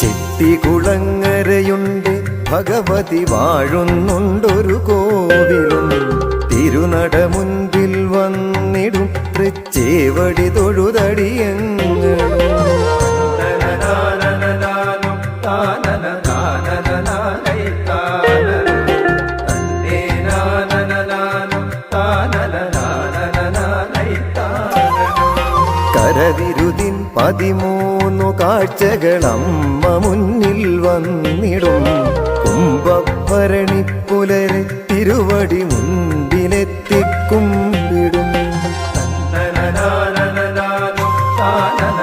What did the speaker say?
ചെട്ടികുളങ്ങരയുണ്ട് ഭഗവതി വാഴുന്നുണ്ടൊരു കോവിലും തിരുനട മുൻപിൽ വന്നിടും തൃച്ചേവടി തൊഴുതടിയങ്ങളും കരവിരുതിൻ പതിമൂന്നു കാഴ്ചകളമ്മ മുന്നിൽ വന്നിടും. കുംഭഭരണി പുലരെ തിരുവടി മുൻപിലെത്തിക്കുമ്പിടും. വിടും